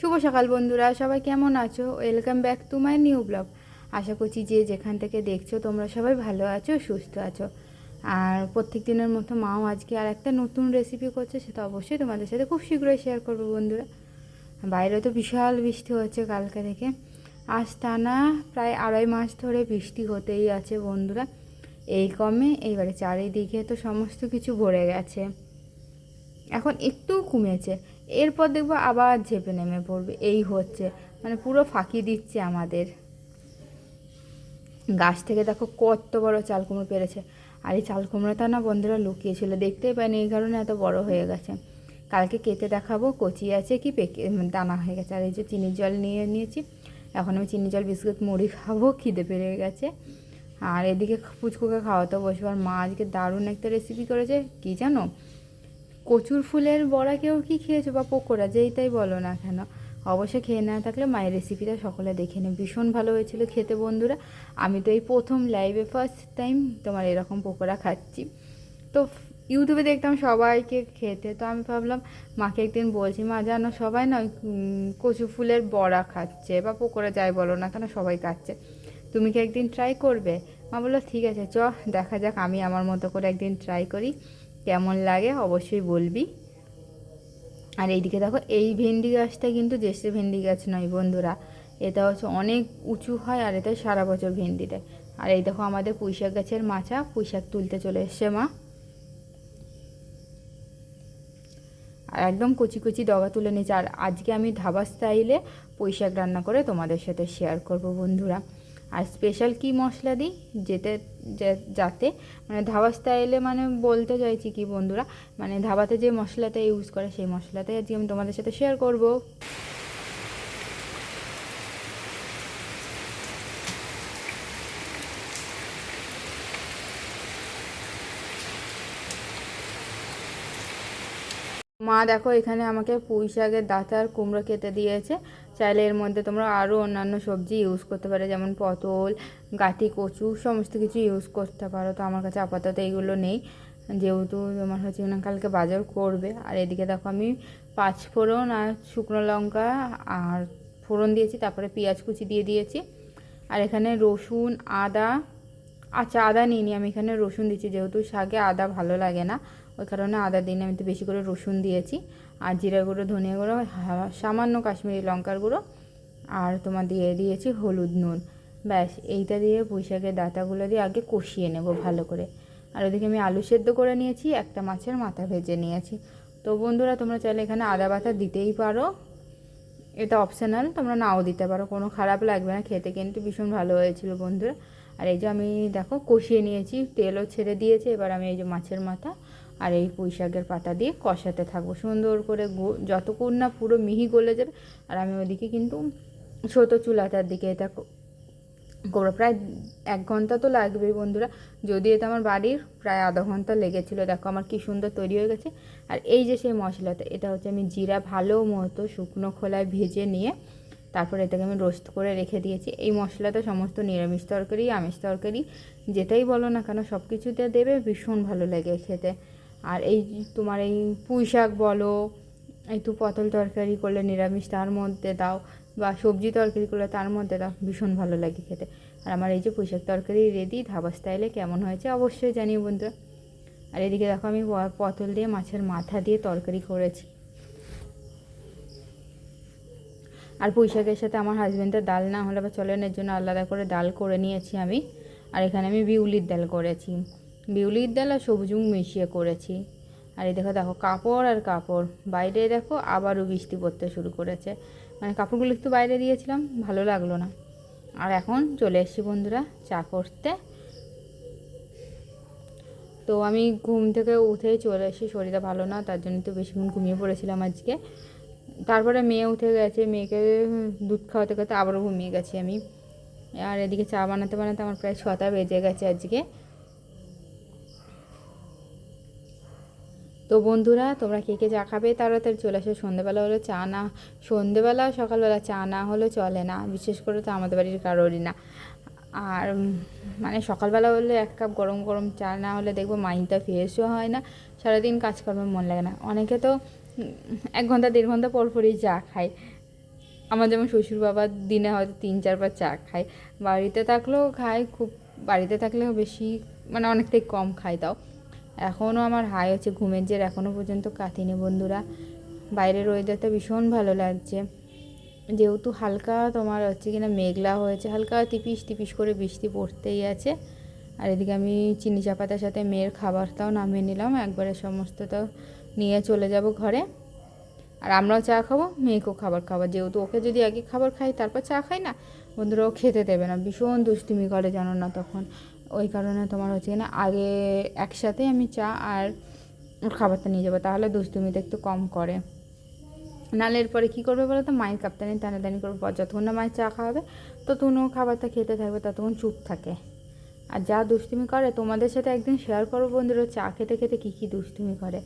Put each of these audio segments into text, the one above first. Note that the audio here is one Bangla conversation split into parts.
শুভ সকাল বন্ধুরা, সবাই কেমন আছো? Welcome back to my new blog আশা করছি যে যেখান থেকে দেখছ, তোমরা সবাই ভালো আছো, সুস্থ আছো। আর প্রত্যেক দিনের মতো মাও আজকে আর একটা নতুন রেসিপি করছে, সেটা অবশ্যই তোমাদের সাথে খুব শীঘ্রই শেয়ার করব বন্ধুরা। বাইরে তো বিশাল বৃষ্টি হচ্ছে কালকে থেকে। আজ টানা প্রায় আড়াই মাস ধরে বৃষ্টি হতেই আছে বন্ধুরা। এই কমে এইবারে চারিদিকে তো সমস্ত কিছু ভরে গেছে। এখন একটু কমেছে। এরপর দেখব আবার ঝেপে নেমে পড়বে। এই হচ্ছে। মানে পুরো ফাঁকি দিচ্ছে আমাদের। গাছ থেকে দেখো কত বড় চাল কুমড়ো পেরেছে। আর এই চাল কুমড়োটা না বন্ধুরা লুকিয়েছিল। দেখতেই পাইনি, এই কারণে এত বড় হয়ে গেছে। কালকে কেটে দেখাবো, কচি আছে কি পেকে দানা হয়ে গেছে। আর এই যে চিনির জল নিয়ে নিয়েছি, এখন আমি চিনি জল, বিস্কুট, মুড়ি খাব, খিদে পেরে গেছে। আর এদিকে পুচকুকে খাওয়াতে বসবো। আর মা আজকে দারুণ একটা রেসিপি করেছে, কি জানো? কচুর ফুলের বড়া কেউ কি খেয়েছো বা পকোড়া? যেইটাই বলো না কেন। অবশ্যই খেয়ে না থাকলে মায়ের রেসিপিটা সকলে দেখে নেবে। ভীষণ ভালো হয়েছিল খেতে বন্ধুরা। আমি তো এই প্রথম লাইভে ফার্স্ট টাইম তোমার এরকম পকোড়া খাচ্ছি। তো ইউটিউবে দেখতাম সবাইকে খেতে। তো আমি ভাবলাম, মাকে একদিন বলছি, মা, জানো, সবাই না কচু ফুলের বড়া খাচ্ছে বা পকোড়া যাই বলো না কেন, সবাই খাচ্ছে। তুমি কি একদিন ট্রাই করবে? মা বলল, ঠিক আছে, চ, দেখা যাক, আমি আমার মতো করে একদিন ট্রাই করি। কেমন লাগে অবশ্যই বলবি। আর এইদিকে দেখো, এই ভেন্ডি গাছটা কিন্তু দেশের ভেন্ডি গাছ নয় বন্ধুরা। এটা হচ্ছে অনেক উঁচু হয় আর এটা সারা বছর ভেন্ডি দেয়। আর এই দেখো আমাদের পুঁইশাক গাছের মাচা পুঁইশাক তুলতে চলে এসছে মা। আর একদম কচি কচি ডগা তুলে নিয়েছে। আর আজকে আমি ধাবা স্টাইলে পুঁইশাক রান্না করে তোমাদের সাথে শেয়ার করব বন্ধুরা। আর স্পেশাল কি মশলা দিই? যেতে যাতে মানে ধাবা স্টাইলে মানে বলতে চাইছি কি বন্ধুরা? মানে ধাবাতে যে মশলাটা ইউজ করে, সেই মশলাটাই আজকে আমি তোমাদের সাথে শেয়ার করব। মা দেখো, এখানে আমাকে পুঁই শাকের ডাঁটা আর কুমড়ো কেটে দিয়েছে। চাইলে এর মধ্যে তোমরা আরও অন্যান্য সবজি ইউজ করতে পারো, যেমন পটল, গাটি, কচু, সমস্ত কিছু ইউজ করতে পারো। তো আমার কাছে আপাতত এইগুলো নেই। যেহেতু তোমার হচ্ছে না, কালকে বাজার করবে। আর এদিকে দেখো, আমি পাঁচ ফোড়ন আর শুকনো লঙ্কা আর ফোড়ন দিয়েছি, তারপরে পেঁয়াজ কুচি দিয়ে দিয়েছি। আর এখানে রসুন, আদা আচ্ছা আদা নিয়ে নিইনি, আমি এখানে রসুন দিচ্ছি। যেহেতু শাকে আদা ভালো লাগে না ওই কারণে আদা দিন আমি তো বেশি করে রসুন দিয়েছি। আর জিরা গুঁড়ো, ধনিয়া গুঁড়ো সামান্য কাশ্মীরি লঙ্কার গুঁড়ো আর তোমার দিয়ে দিয়েছি হলুদ নুন। ব্যাস, এইটা দিয়ে পুঁইশাকের ডাঁটাগুলো দিয়ে আগে কষিয়ে নেব ভালো করে। আর ওদিকে আমি আলু সেদ্ধ করে নিয়েছি, একটা মাছের মাথা ভেজে নিয়েছি। তো বন্ধুরা, তোমরা চাইলে এখানে আদা বাটা দিতেই পারো। এটা অপশনাল তোমরা নাও দিতে পারো, কোনো খারাপ লাগবে না, খেতে কিন্তু ভীষণ ভালো হয়েছিল বন্ধুরা। আর এই যে আমি দেখো কষিয়ে নিয়েছি, তেলও ছেড়ে দিয়েছে, এবার আমি এই যে মাছের মাথা আর এই পুঁই শাকের পাতা দিয়ে কষাতে থাকব। সুন্দর করে যতক্ষণ না পুরো মিহি গলে যাবে, আর আমি ওদিকে কিন্তু ছোটো চুলাটার দিকে এটা করব। প্রায় এক ঘণ্টা তো লাগবেই বন্ধুরা। যদি এটা আমার বাড়ির প্রায় আধা ঘণ্টা লেগেছিলো। দেখো আমার কি সুন্দর তৈরি হয়ে গেছে। আর এই যে সেই মশলাটা, এটা হচ্ছে আমি জিরা ভালো মতো শুকনো খোলায় ভেজে নিয়ে তারপর এটাকে আমি রোস্ট করে রেখে দিয়েছি। এই মশলাটা সমস্ত নিরামিষ তরকারি, আমিষ তরকারি, যেটাই বলো না কেন সব কিছুতে দেবে, ভীষণ ভালো লাগে খেতে। আর এই তোমার এই পুঁই শাক বলো, একটু পটল তরকারি করলে নিরামিষ তার মধ্যে দাও, বা সবজি তরকারি করলে তার মধ্যে দাও, ভীষণ ভালো লাগে খেতে। আর আমার এই যে পুঁইশাক তরকারি রেডি ধাবা স্টাইলে কেমন হয়েছে অবশ্যই জানিও বন্ধুরা। আর এদিকে দেখো আমি প- পটল দিয়ে মাছের মাথা দিয়ে তরকারি করেছি। আর পুঁইশাকের সাথে আমার হাজব্যান্ডের ডাল না হলে বা চলে না এর জন্য আলাদা করে ডাল করে নিয়েছি আমি। আর এখানে আমি বিউলির ডাল করেছি। বিউলির ডাল মুগ মিশিয়ে করেছি। আর এই দেখো দেখো, কাপড় আর কাপড়। বাইরে দেখো আবারও বৃষ্টি পড়তে শুরু করেছে। মানে কাপড়গুলো একটু বাইরে দিয়েছিলাম, ভালো লাগল না। আর এখন চলে এসেছি বন্ধুরা চা করতে। তো আমি ঘুম থেকে উঠেই চলে এসেছি, শরীরটা ভালো না, তার জন্য তো বেশিক্ষণ ঘুমিয়ে পড়েছিলাম আজকে। তারপরে মেয়ে উঠে গেছে, মেয়েকে দুধ খাওয়াতে খাওয়াতে আবারও ঘুমিয়ে গেছি আমি। আর এদিকে চা বানাতে বানাতে আমার প্রায় ছটা বেজে গেছে আজকে। তো বন্ধুরা, তোমরা কে কে চা খাবে তাড়াতাড়ি চলে আসো সন্ধেবেলা হলে চা না, সন্ধেবেলা, সকালবেলা চা না হলে চলে না। বিশেষ করে তো আমাদের বাড়ির কারোরই না। আর মানে সকালবেলা হলে এক কাপ গরম গরম চা না হলে দেখব মাইন্ডটা ফ্রেশও হয় না। সারাদিন কাজকর্মে মন লাগে না। অনেকে তো এক ঘণ্টা, দেড় ঘণ্টা পর পরই চা খায়। আমার যেমন শ্বশুর বাবা দিনে হয়তো তিন চারবার চা খায়। বাড়িতে থাকলেও খায়, খুব, বাড়িতে থাকলেও বেশি মানে অনেকটাই কম খায় তাও। এখনও আমার হাই হচ্ছে, ঘুমের জের এখনও পর্যন্ত কাটিনি বন্ধুরা। বাইরের ওয়েদারটা ভীষণ ভালো লাগছে। যেহেতু হালকা তোমার হচ্ছে কিনা মেঘলা হয়েছে, হালকা তিপিস তিপিস করে বৃষ্টি পড়তেই আছে। আর এদিকে আমি চিনি চাপাতার সাথে মেয়ের খাবারটাও নামিয়ে নিলাম, একবারে সমস্তটাও নিয়ে চলে যাব ঘরে। আর আমরাও চা খাব, মেয়েকেও খাবার খাব। যেহেতু ওকে যদি আগে খাবার খাই, তারপর চা খাই না, বন্ধুরাও খেতে দেবে না। ভীষণ দুষ্টুমি করে জানো না তখন। ওই কারণে তোমার হচ্ছে কিনা আগে একসাথে আমি চা আর ওর খাবারটা নিয়ে যাব, তাহলে দুষ্টুমিটা একটু কম করে। নাহলে এরপরে কী করবে বলো তো? মায়ের কাপ্তানি টানাটানি করবে। পর যতক্ষণ না মায়ের চা খাওয়াবে ততক্ষণও খাবারটা খেতে থাকবে, ততক্ষণ চুপ থাকে। আর যা দুষ্টুমি করে, তোমাদের সাথে একদিন শেয়ার করব বন্ধুরা, চা খেতে খেতে কী কী দুষ্টুমি করে।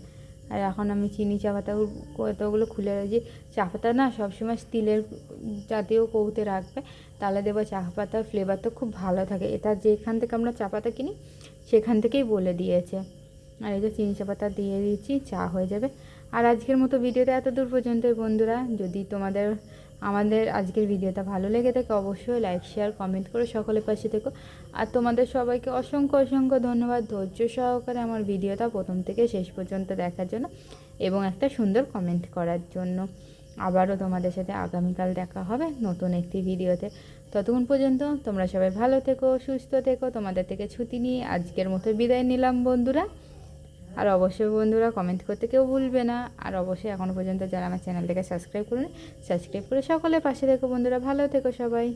আর এখন আমি চিনি চা পাতা কতগুলো খুলে রাখছি। চা পাতা না সবসময় স্টিলের জাতীয় কৌতে রাখবে। তাহলে দেবো চা পাতার ফ্লেভার তো খুব ভালো থাকে। এটা যেখান থেকে আমরা চা পাতা কিনি, সেখান থেকেই বলে দিয়েছে। আর এই যে চিনি চা পাতা দিয়ে দিচ্ছি, চা হয়ে যাবে। আর আজকের মতো ভিডিওটা এত দূর পর্যন্ত বন্ধুরা, যদি তোমাদের আমাদের আজকের ভিডিওটা ভালো লেগে থাকে অবশ্যই লাইক শেয়ার কমেন্ট করে সকলের পাশে থেকো। আর তোমাদের সবাইকে অসংখ্য অসংখ্য ধন্যবাদ ধৈর্য সহকারে আমার ভিডিওটা প্রথম থেকে শেষ পর্যন্ত দেখার জন্য এবং একটা সুন্দর কমেন্ট করার জন্য। আবারও তোমাদের সাথে আগামীকাল দেখা হবে নতুন একটি ভিডিওতে। ততক্ষণ পর্যন্ত তোমরা সবাই ভালো থেকো, সুস্থ থেকো। তোমাদের থেকে ছুটি নিয়ে আজকের মতো বিদায় নিলাম বন্ধুরা। আর অবশ্যই বন্ধুরা কমেন্ট করতে কেউ ভুলবে না। আর অবশ্যই এখনও পর্যন্ত যারা আমার চ্যানেলটাকে সাবস্ক্রাইব করুন সাবস্ক্রাইব করে সকলের পাশে থেকো বন্ধুরা। ভালো থেকো সবাই।